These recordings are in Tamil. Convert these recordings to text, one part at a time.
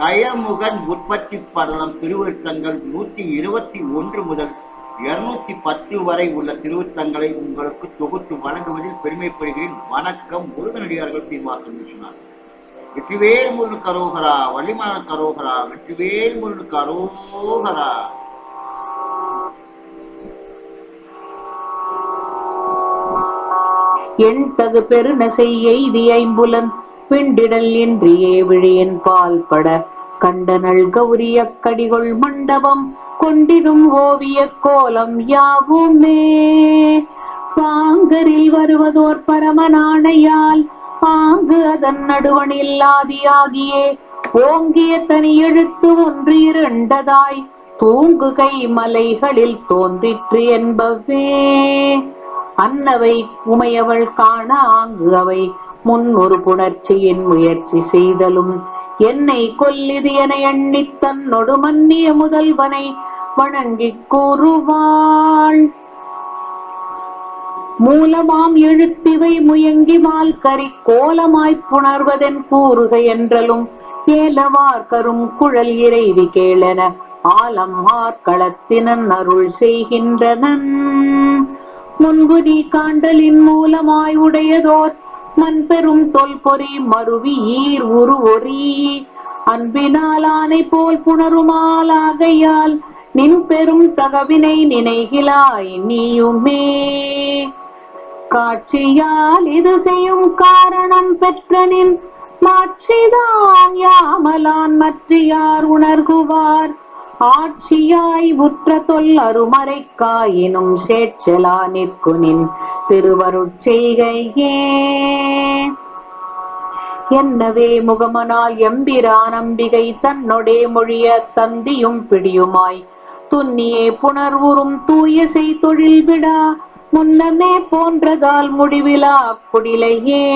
கயமுகன் உற்பத்தி படலம் திருவிருத்தங்கள் நூத்தி இருபத்தி ஒன்று முதல் இருநூத்தி பத்து வரை உள்ள திருவிருத்தங்களை உங்களுக்கு தொகுத்து வழங்குவதில் பெருமைப்படுகிறேன். வணக்கம் முருகனடியார்கள் சீனிவாசன் விஸ்வநாதன் வெற்றிவேல் முருகன் கரோகரா வள்ளிமான கரோகரா வெற்றிவேல் முருகன் கரோகரா. என் தகு பெருநசை எய்தி ஐம்புலன். விண்டிடல் என்றியே விழியன் பால் பட கண்டனள் கௌரிய கடிகொள் மண்டபம் கொண்டிடும் ஓவிய கோலம் யாவுமே. பாங்கரில் வருவதோர் பரமனானையால் பாங்கு அதன் நடுவனில் ஆதியாகியே ஓங்கிய தனி எழுத்து ஒன்று இரண்டதாய் தூங்குகை மலைகளில் தோன்றிற்று என்பவே. அன்னவை உமையவள் காண ஆங்கு அவை முன் ஒரு புணர்ச்சியின் முயற்சி செய்தலும். என்னை கொல்லிது என எண்ணித் தன்னொடு மன்னிய முதல்வனை வணங்கி கூறுவாள். மூலமாம் எழுத்திவை முயங்கி மால்கரி கோலமாய்ப் புணர்வதென் கூறுக என்றலும் ஏலவார் கரும் குழல் இறைவி கேளென ஆலம் ஆர்களத்தினன் அருள் செய்கின்றனன். முன்பு நீ காண்டலின் மூலமாய் உடையதோர் மண் பெரும் தொல்பொறி மருவி ஈர் உரு ஒரி அன்பினால் ஆனை போல் புணருமாலாகையால் நின் பெரும் தகவினை நினைகிலாய் நீயுமே. காட்சியால் இது செய்யும் காரணம் பெற்ற நின் மாட்சிதான் யாமலான் மற்றியார் உணர்குவார். ஆட்சியாய் உற்ற தொல் அருமறைக்காயினும் சேச்சலா நிற்குனின் திருவருட்செய்கையே. என்னவே முகமனால் எம்பிரான் அம்பிகை தன்னொடே மொழிய தந்தியும் பிடியுமாய். துன்னியே புணர்வுறும் தூய செய் தொழில் விடா முன்னமே போன்றதால் முடிவிலா குடிலையே.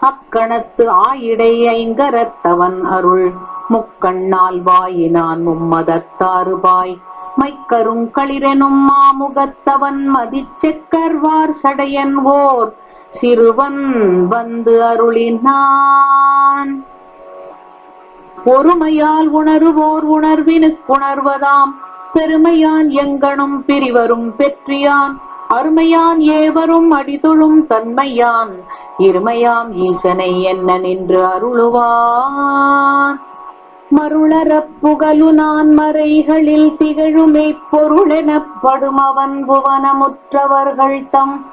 அக்கணத்து ஆயிடை ஐங்கரத்தவன் அருள் முக்கண்ணால் வாயினான் மும்மதத்தாறுபாய் மைக்கரும் களிரெனும் மாமுகத்தவன் மதிச்செக்கர்வார் சடையன் ஓர் சிறுவன் வந்து அருளினான். ஒருமையால் உணருவோர் உணர்வினுக்குணர்வதாம் பெருமையான் எங்கனும் பிரிவரும் பெற்றியான். அருமையான் ஏவரும் அடிதொழும் தன்மையான். இருமையாம் ஈசனை என்ன நின்று அருளுவான். மருளறப் புகழு நான் மறைகளில் திகழுமே பொருளெனப்படும் அவன் புவனமுற்றவர்கள் தம்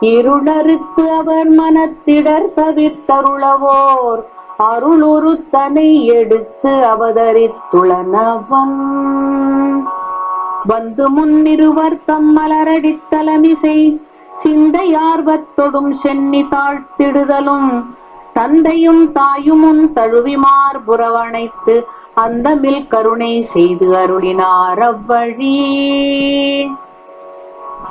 இருளறுத்து அவர் மனத்திடர் தவிர்த்தருளவோர். அருளுரு தனை எடுத்து அவதரித்துளனவன். வந்து முன்னிருவர் தம் மலரடித்தலமிசை சிந்தையார்வத்தொடும் சென்னி தாழ்த்திடுதலும் தந்தையும் தாயுமும் தழுவிமார் புறவணைத்து அந்தமில் கருணை செய்து அருளினார் அவ்வழி.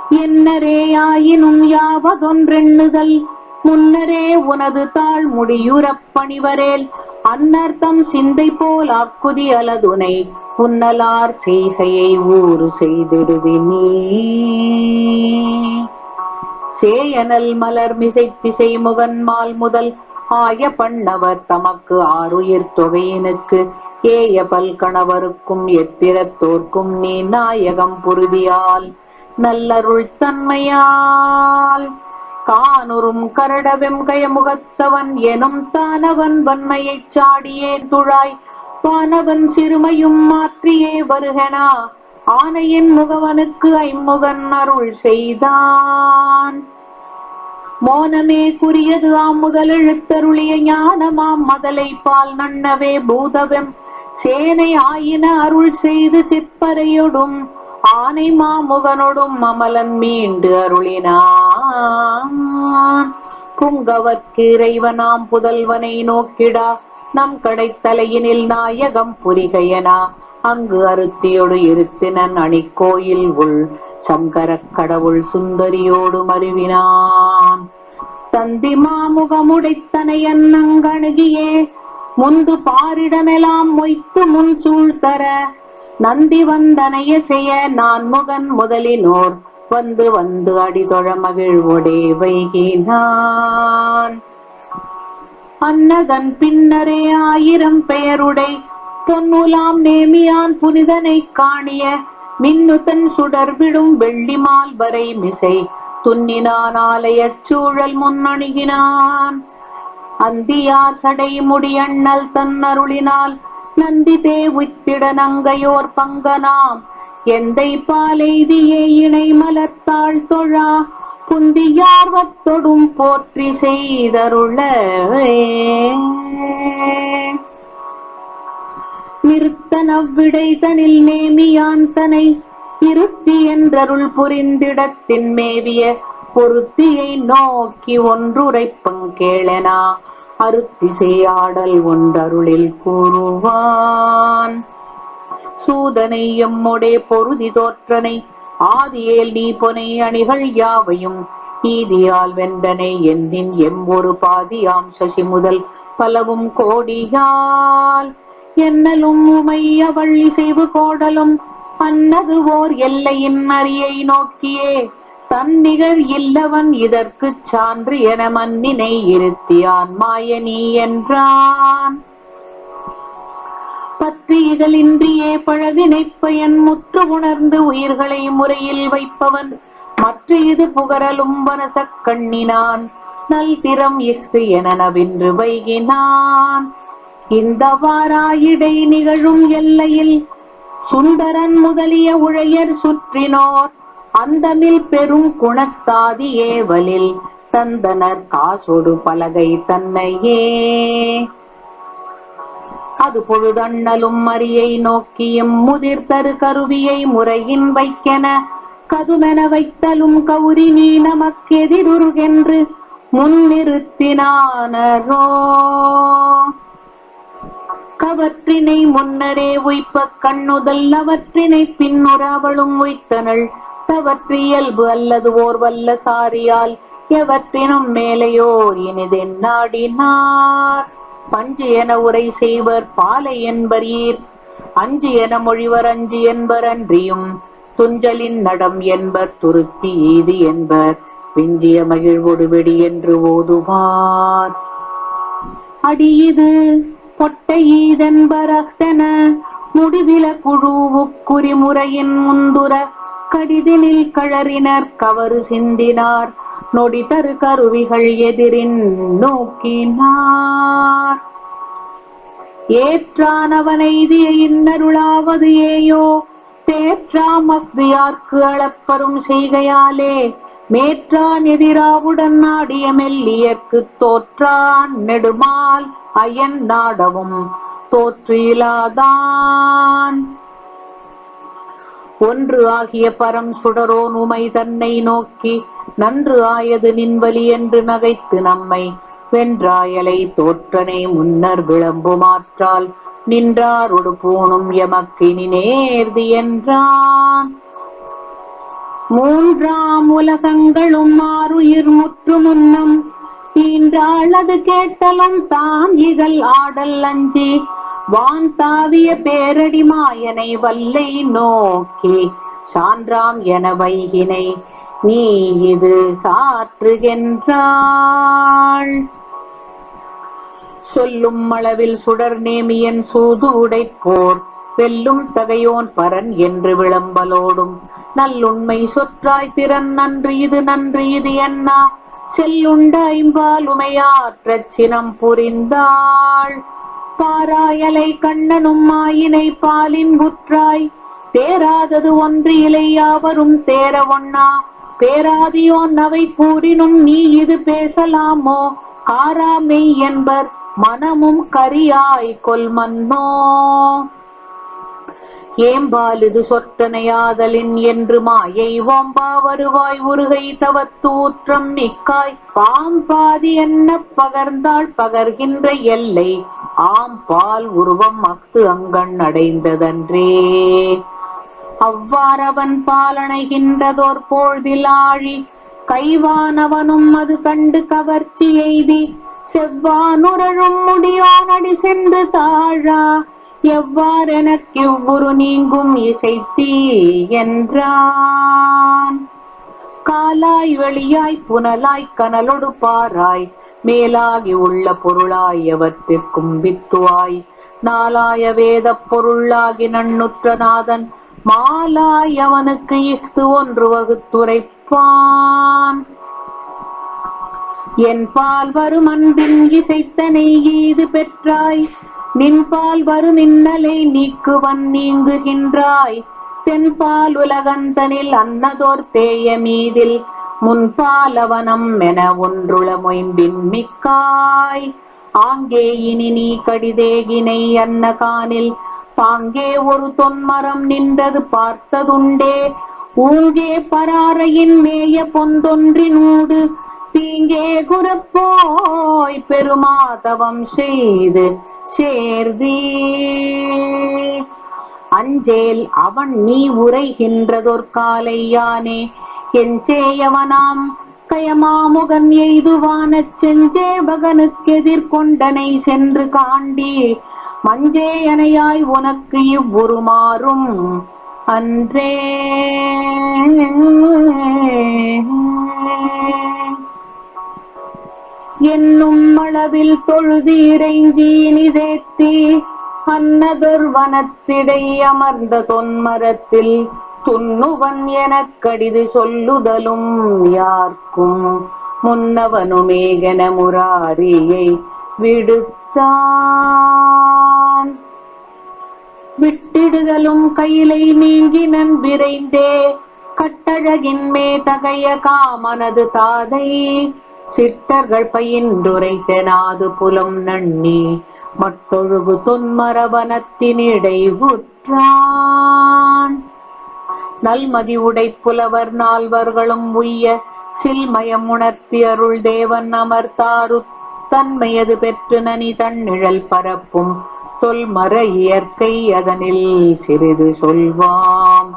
என்னரே ஆயினும் யாவதொன்றெண்ணுதல்? முன்னரே உனது தாழ் முடியுறப் பணிவரேல் அன்னர்த்தம் சிந்தை போல் ஆக்குதி அலதுனை புன்னலார் செய்கையை ஊறு செய்திருதி நீ. சேயனல் மலர் மிசை திசை முகன்மால் முதல் ஆய பண்ணவர் தமக்கு ஆறுயிர் தொகையினுக்கு ஏய பல் கணவருக்கும் எத்திரத்தோர்க்கும் நீ நாயகம் புருதியால் நல்லருள் தன்மையால். கானுறும் கரடவெம் கயமுகத்தவன் எனும் தானவன் வன்மையைச் சாடியே துழாய் பானவன் சிறுமையும் மாற்றியே வருகனா. ஆனையின் முகவனுக்கு ஐமுகன் அருள் செய்தான். மோனமே குறியது ஆம் முதல் எழுத்தருளிய ஞானமாம் மதலை பால் நன்னவே பூதவெம். சேனை ஆயின அருள் செய்து சிற்பரையொடும் ஆனை மாமுகனொடும் அமலன் மீண்டு அருளினான். புங்கவர்க்கு இறைவனாம் புதல்வனை நோக்கிடா நம் கடைத்தலையினில் நாயகம் புரிகையனா. அங்கு அருத்தியொடு இருத்தினன் அணிக்கோயில் உள் சங்கரக் கடவுள் சுந்தரியோடு மருவினான். தந்தி மாமுகமுடைத்தனையன் அங்கணுகியே முந்து பாரிடமெல்லாம் மொய்த்து முன் சூழ்தர நந்தி வந்தனைய செய்ய நான் முகன் முதலினோர் வந்து வந்து அடிதொழ மகிழ்வொடே வைகினான். அன்னதன் பின்னரே ஆயிரம் பெயருடை பொன்னுலாம் நேமியான் புனிதனை காணிய மின்னுதன் சுடர் விடும் வெள்ளிமால் வரை மிசை. துன்னினான் ஆலயச் சூழல் முன்னணுகினான். அந்தியார் சடை முடியண்ணல் தன் அருளினால் நந்தி தேவித்திட நங்கையோர் பங்கனாம். எந்தை பாலைதியே இணை மலர்த்தாள் தொழா புந்தியார்வத்தொடும் போற்றி செய்தருளவே. நிறுத்தன் அவ்விடை தனில் நேமியான் தனை. இருத்தி என்றருள் புரிந்திடத்தின் மேவிய பொருத்தியை நோக்கி ஒன்றுரைப்பங் கேளனா. அருத்திசையாடல் ஒன்றருளில் கூறுவான். சூதனை எம்முடே பொருதி தோற்றனை. ஆதியேல் நீ பொனை அணிகள் யாவையும். ஈதியால் வென்றனை என்னின் எம் ஒரு பாதியாம் சசி முதல் பலவும் கோடியால். என்னலும் உமை அவள் இசைவு கோடலும் அன்னது ஓர் எல்லையின் அரியை நோக்கியே. தன்னிகர் இல்லவன் இதற்குச் சான்று என மன்னினை இருத்தியான் மாயனி என்றான். பற்று இதழின்றியே பழவினைப் பயன் முற்று உணர்ந்து உயிர்களை முறையில் வைப்பவன் மற்ற இது புகரலும் வனசக் கண்ணினான் நல் திறம் இஃது என நவின்று வைகினான். இந்த வாராயிடை நிகழும் எல்லையில் சுந்தரன் முதலிய உழையர் சுற்றினோர். அந்தமில் பெரும் குணத்தாதி ஏவலில் தந்தனர் காசோடு பலகை தன்னையே. அது பொழுதண்ணலும் மரியை நோக்கியும் முதிர்தரு கருவியை முறையின் வைக்கென கதுமென வைத்தலும் கௌரி நீ நமக்கெதிருகென்று முன்னிறுத்தினானரோ. கவற்றினை முன்னரே உய்ப்ப கண்ணுதல் அவற்றினை பின்னுற அவளும் உய்த்தனள். தவற்றியல்பு அல்லது ஓர் வல்ல சாரியால் எவற்றினும் மேலையோ இனிதென்னாடினார் பஞ்சு என உரை செய்வர் பாலை என்பர் ஈர் அஞ்சு என மொழிவர் அஞ்சு என்பர் அன்றியும் துஞ்சலின் நடம் என்பர் துருத்தி ஈது என்பர். விஞ்சிய மகிழ்வொடுவெடி என்று ஓதுவார். அடியிது ஈதென்பரத்தென முடிவில குழுவுக்குறிமுறையின் முந்துர கடிதினில் கழறினர் கவறு சிந்தினார். நொடி தரு கருவிகள் எதிரின் நோக்கினார். ஏற்றானவனைதிய இன்னருளாவது ஏயோ. தேற்றாம் அக்தியார்க்கு அளப்பரும் செய்கையாலே. மேற்றான் எதிராவுடன் நாடிய மெல்லியற்கு தோற்றான் நெடுமால். அயன் நாடவும் தோற்றிலாதான். ஒன்று ஆகிய பரம் சுடரோன் உமை தன்னை நோக்கி நன்று ஆயது நின்வலி என்று நகைத்து நம்மை வென்றாயலை தோற்றனை முன்னர் விளம்புமாற்றால் நின்றாரொடு பூணும் எமக்கினி நேர்தி என்றான். மூன்றாம் உலகங்களும் ஆறுயிர் முற்று முன்னம் பயின்றாள் அது கேட்டலம் தான் இகல் ஆடல் அஞ்சி. வான் தாவிய பேரடி மாயனை வல்லை நோக்கி. சான்றாம் என வைகினை நீ இது சாற்றுகின்றாள். சொல்லும் அளவில் சுடர் நேமியன் சூது உடைப்போர் வெல்லும் தகையோன் பரன் என்று விளம்பலோடும். நல்லுண்மை சொற்றாய் திறன் நன்றி இது நன்றி இது என்ன? செல்லுண்ட ஐம்பால் சினம் புரிந்தாள். பாராயலை கண்ணனும் மாயினை பாலின் புற்றாய். தேராதது ஒன்று இலையாவரும் தேர ஒன்னா பேராதியோன் அவை கூறினும் நீ இது பேசலாமோ? காராமை என்பர் மனமும் கரியாய் கொல் மன்னோ ஏம்பாலிது சொற்றனையாதலின் என்று மாயை ஓம்பா வருவாய் உருகை தவத்தூற்றம் மிக்காய் பாம்பாதி என்ன பகர்ந்தாள் பகர்கின்ற எல்லை ஆம் பால் உருவம் அஃது அங்கண் அடைந்ததன்றே. அவ்வாறவன் பாலணைகின்றதோர் போழ்திலாழி ஆழி கைவானவனும் அது கண்டு கவர்ச்சி எய்தி செவ்வானுரழும் முடியோனடி சென்று தாழா. எவ்வாறெனக்கு இவ்வுரு நீங்கும் இசைத்தீ என்றான். காலாய் வெளியாய் புனலாய் கனலொடு பாராய் மேலாகி உள்ள பொருளாய் எவற்றிற்கும் வித்துவாய் நாலாய வேதப் பொருளாகி நன்னுற்ற நாதன் மாலாய் அவனுக்கு இஃது ஒன்று வகுத்துரைப்பான். என் பால் வரும் அன்பின் இசைத்தனை ஈது பெற்றாய் நின்பால் வரும் வரு நின்னலை நீக்குவன் நீங்குகின்றாய். தென்பால் உலகந்தனில் அன்னதோர் தேய மீதில் முன்பாலவனம் என ஒன்றுள மொயம்பின் மிக்காய். ஆங்கே இனி நீ கடிதேகினை அன்ன காணில் பாங்கே ஒரு தொன்மரம் நின்றது பார்த்ததுண்டே. ஊங்கே பராரையின் மேய பொந்தொன்றினூடு. தீங்கே குரப்போய் பெருமாதவம் செய்து சேர்தீ அஞ்சேல் அவன் நீ உரைகின்றதொர் காலையானே. எஞ்சேயவனாம் கயமாமுகன் எய்துவானச் செஞ்சேபகனுக்கு எதிர்கொண்டனை சென்று காண்டி மஞ்சேயனையாய் உனக்கு இவ்வுருமாறும் அன்றே. என்னும் அளவில் தொழுது இறைஞ்சி நிதேத்தி அன்னதொர் வனத்திடை அமர்ந்த தொன்மரத்தில் துண்ணுவன் எனக் கடிது சொல்லுதலும் யார்க்கும் முன்னவனுமேகன முராரியை விடுத்தான். விட்டிடுதலும் கையிலை நீங்கினன் விரைந்தே கட்டழகின் மே தகைய காமனது தாதை சிட்டர்கள் பயின்றுரைத்தனாது புலம் நண்ணி மட்டொழுகு தொன்மரவனத்தினிடை உற்றான். நல்மதி உடை புலவர் நால்வர்களும் உய்ய சில்மயம் உணர்த்தி அருள் தேவன் அமர்த்தாரு. தன்மையது பெற்று நனி தன்னிழல் பரப்பும் தொல்மர இயற்கை அதனில் சிறிது சொல்வாம்.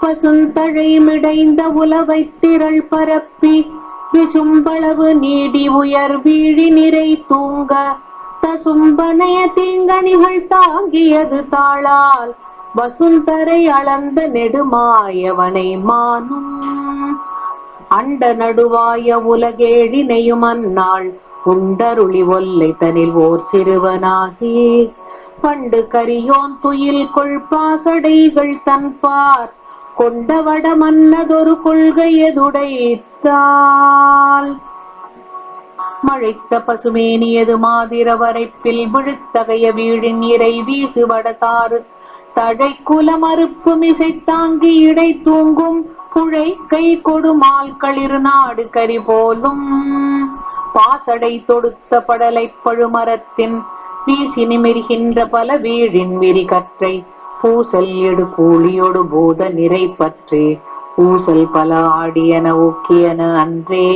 பசுந்தழை மிடைந்த உலவை திரள் பரப்பி விசும்பளவு நீடி உயர் வீழி நிறை தூங்க. தசும்பனைய தீங்கணிகள் தாங்கியது தாளால். வசுந்தரை அளந்த நெடுமாயவனை மானும். அண்ட நடுவாய உலகேழினையும் அந்நாள். குண்டருளி ஒல்லை தனில் ஓர் சிறுவனாகி. பண்டு கரியோன் துயில் கொள் பாசடைகள் தன்பார் கொண்டவட மன்னதொரு கொள்கையதுடைத்தாள் மழைத்த பசுமேனியது மாதிர வரைப்பில் விழுத்தகைய வீழின் இறை வீசு வடதாறு தழை குலமறுப்பு மிசை தாங்கி இடை தூங்கும் புழை கை கொடுமால் களிர் நாடு கரி போலும். பாசடை தொடுத்த படலை பழுமரத்தின் வீசி நிமிர்கின்ற பல வீழின் விரிகற்றை பூசல் எடு கூலியொடு பூத நிறை பற்றி. பூசல் பல ஆடியன ஊக்கியன அன்றே.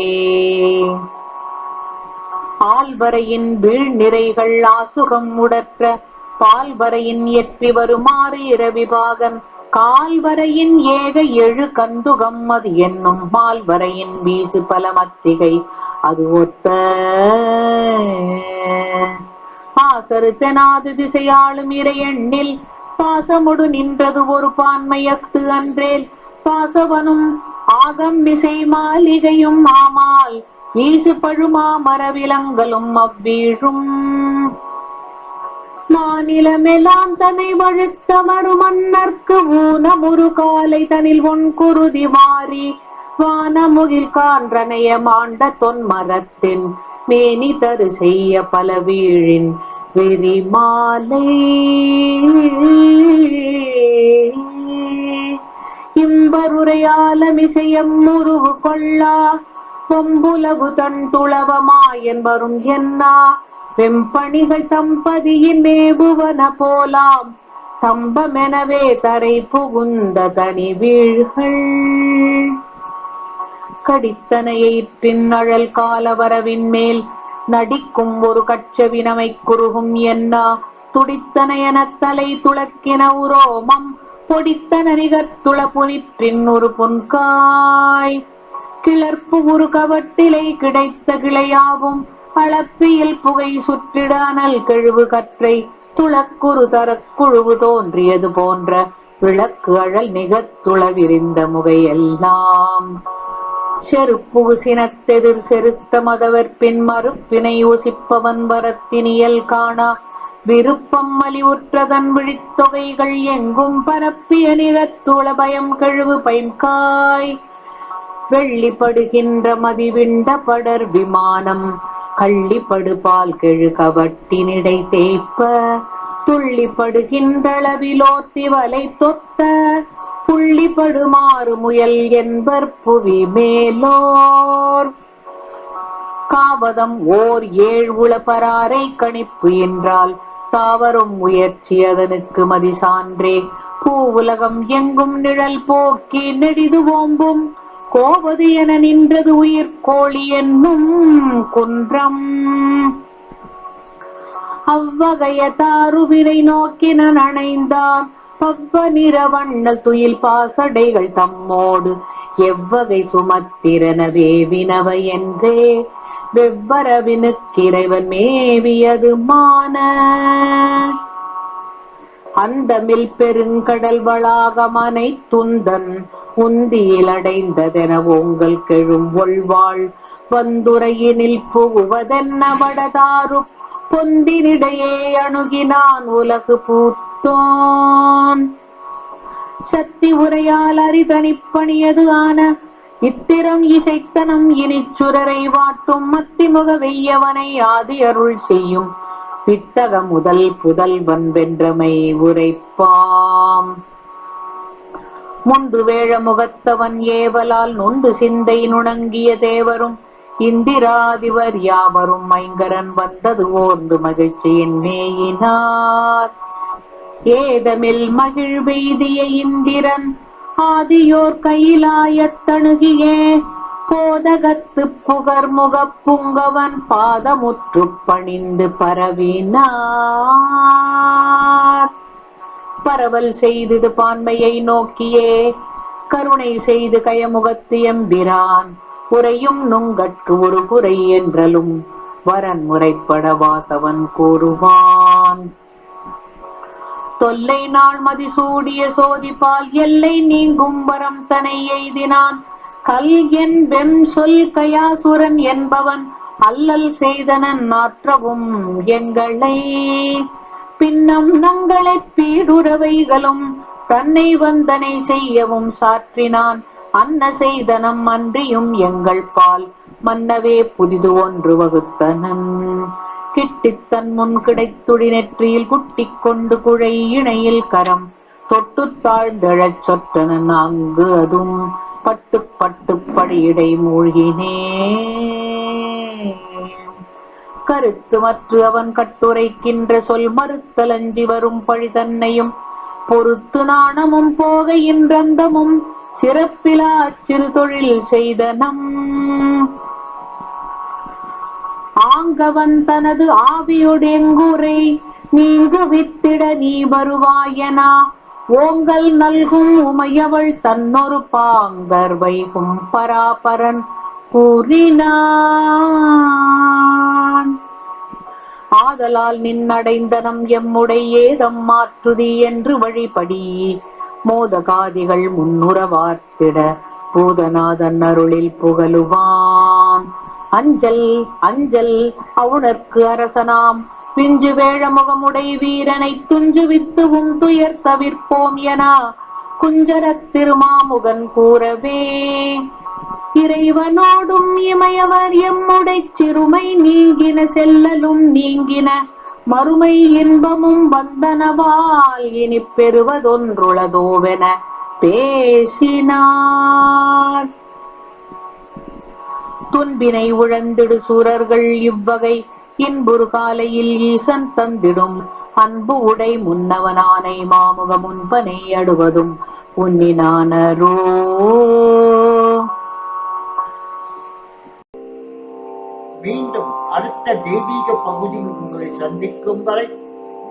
ஆல்வரையின் வீழ் நிறைகள் ஆசுகம் உடற்ற. பால்வரையின் எற்றி வருமாறு இரவிபாகன் கால்வரையின் ஏக எழு கந்துகம் அது என்னும் பால்வரையின் வீசு பல மத்திகை. அது ஒத்த. ஆசருத்தனாது திசையாளும் இறை எண்ணில் பாசமுடு நின்றது ஒரு பான்மையக்கு அன்றேல். பாசவனும் ஆகம் விசை மாளிகையும் ஆமால். வீசு பழுமா மரவிலங்கலும் அவ்வீழும். மாநிலமெல்லாம் தன்னை வழுத்த மறுமன்னர்க்கு ஊனமுரு காலை தனில் ஒன் குருதி மாறி. வானமுகில் கான்றனைய மாண்ட தொன்மரத்தின் மேனி தரு செய்ய பல வீழின் விரிமாலை மிசையம் முருகு கொள்ளா. பொம்புலகு தன் துளவமாயன் வரும் என்னா. வெம்பணிகள் தம்பதியின் மேபுவன போலாம். தம்பமெனவே தரை புகுந்த தனி வீழ்கள். கடித்தனையிற்றின் அழல் காலவரவின் மேல் நடிக்கும் ஒரு கச்சவினமை குறுகும் என்ன துடித்தனையன தலை துளக்கின உரோமம் பொடித்த நரிகத்துள புனிற்றின் ஒரு புன்காய். கிளர்ப்பு ஒரு கவட்டிலை கிடைத்த கிளையாவும் அளப்பியில் புகை சுற்றிட அனல் கெழுவு கற்றை. துளக்குறு தரக்குழுவு தோன்றியது போன்ற விளக்கு அழல் நிகத்துள விரிந்த முகையெல்லாம். செருப்பு சினத்தெதிர் செருத்த மதவர் பின் மறுப்பினை யோசிப்பவன் வரத்தினியல் காணா. விருப்பம் மலிவுற்றதன் விழித்தொகைகள் எங்கும் பரப்பிய நிறத்துள பயம் கழுவு பயன்காய். வெள்ளிப்படுகின்ற மதிவிண்ட படர் விமானம் கள்ளிப்படுபால் கெழு கவட்டினிடை தேய்ப்ப. துள்ளிப்படுகின்றளவிலோத்தி வலை தொத்த. புள்ளிப்படுமாறு முயல் என்பர் புவி மேலோர். காவதம் ஓர் ஏழ் பராரை கணிப்பு என்றால் தாவரும் முயற்சி அதனுக்கு மதி சான்றே பூவுலகம் எங்கும் நிழல் போக்கி நெடிது ஓம்பும். கோவது என நின்றது உயிர் கோழி என்னும் குன்றம். அவ்வகைய தாருவினை நோக்கின அணைந்தான் பவ்வ நிற வண்ணல் துயில் பாசடைகள் தம்மோடு. எவ்வகை சுமத்திரன வேவினவை என்றே. வெவ்வரவினுக்கிறைவன் மேவியது மான. அந்தமில் பெருங்கடல் வளாகமனை துந்தன் உந்தியில் அடைந்ததென உங்கள் கெழும் ஒள்வாள் வந்துரையினில் புகுவதென்ன வடதாரு பொந்தினிடையே அணுகினான் உலகு பூத்தோன். சக்தி உரையால் அரிதனிப்பணியது ஆன இத்திரம் இசைத்தனம் இனி சுரரை வாட்டும் மத்திமுக வெய்யவனை ஆதி அருள் செய்யும். பித்தக முதல் புதல்வன் வென்றமை உரைப்பாம். முந்து வேழ முகத்தவன் ஏவலால் நொந்து சிந்தை நுணங்கிய தேவரும் இந்திராதிவர் யாவரும் மைங்கரன் வந்தது ஓர்ந்து மகிழ்ச்சியின் மேயினார் ஏதமில் மகிழ்வெய்திய இந்திரன் ஆதியோர் கையிலாயத்தணுகியே கோதகத்து புகர் முகப் புங்கவன் பாதமுற்று பணிந்து பரவினார். பரவல் செய்திடு பான்மையை நோக்கியே. கருணை செய்து கயமுகத்து எம்பிரான். உரையும் நுங்கட்கு ஒரு குறை என்றலும் வரன் முறைப்பட வாசவன் கூறுவான். தொல்லை நாள் மதி சூடிய சோதிப்பால் எல்லை நீங்கும் வரம் தனை எய்தினான். கல் என் வெம் சொல் கயாசுரன் என்பவன். அல்லல் செய்தனன் நாற்றவும் எங்களை. பின்னம் நங்களை பீடுறவைகளும் தன்னை வந்தனை செய்யவும் சாற்றினான். அன்ன செய்தனம் அன்றியும் எங்கள் பால். மன்னவே புதிது ஒன்று வகுத்தனன். கிட்டித் தன் முன் கிடைத்துடி நெற்றியில் குட்டிக் கொண்டு குழை இணையில் கரம். தொட்டு தாழ்ந்தழச் சொற்றனன் அங்கு அதுவும் பட்டு பட்டு படியிடை மூழ்கினே. கருத்து மற்ற அவன் கட்டுரைக்கின்ற சொல் மறுத்தலஞ்சி வரும் பழி தன்னையும் பொறுத்து நாணமும் போகையின் ரந்தமும் சிறப்பிலா சிறு தொழில் செய்த நம் ஆங்கவன் தனது ஆவியுடெங்குரை நீங்கு வித்திட நீ வருவாயனா? ஓங்கல் நல்கும் உமையவள் தன்னொரு பாங்கர் வைகும் பராபரன் கூறினான். ஆதலால் நின்னடைந்தனம் எம்முடையேதம் மாற்றுதி என்று வழிபடி மோதகாதிகள் முன்னுறவார்த்திட. பூதநாதன் அருளில் புகழுவான். அஞ்சல் அஞ்சல் அவுணர்க்கு அரசனாம். பிஞ்சு வேழமுகமுடை வீரனை துஞ்சு வித்துவும் துயர் தவிர்ப்போம் என குஞ்சரத் திருமாமுகன் கூறவே. இறைவனோடும் இமையவர் எம்முடை சிறுமை நீங்கின செல்லலும் நீங்கின மறுமை இன்பமும் வந்தனவால் இனி பெறுவதொன்றுளதோவென பேசினார். துன்பினை உழந்திடு சூரர்கள் இவ்வகை. இன்புறு காலையில் ஈசன் தந்திடும். அன்பு உடை முன்னவனானை மாமுக முன்பனை அடுவதும். உன்னினானரோ மீண்டும் அடுத்த தெய்வீக பகுதியில் உங்களை சந்திக்கும் வரை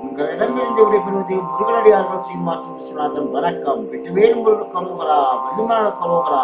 உங்களிடமிருந்து விடைபெறுவது முருகனடியார்கள் சீனிவாசன் விஸ்வநாதன் வணக்கம். வெற்றிவேல் முருகன் அரோகரா வள்ளிமலனுக்கு அரோகரா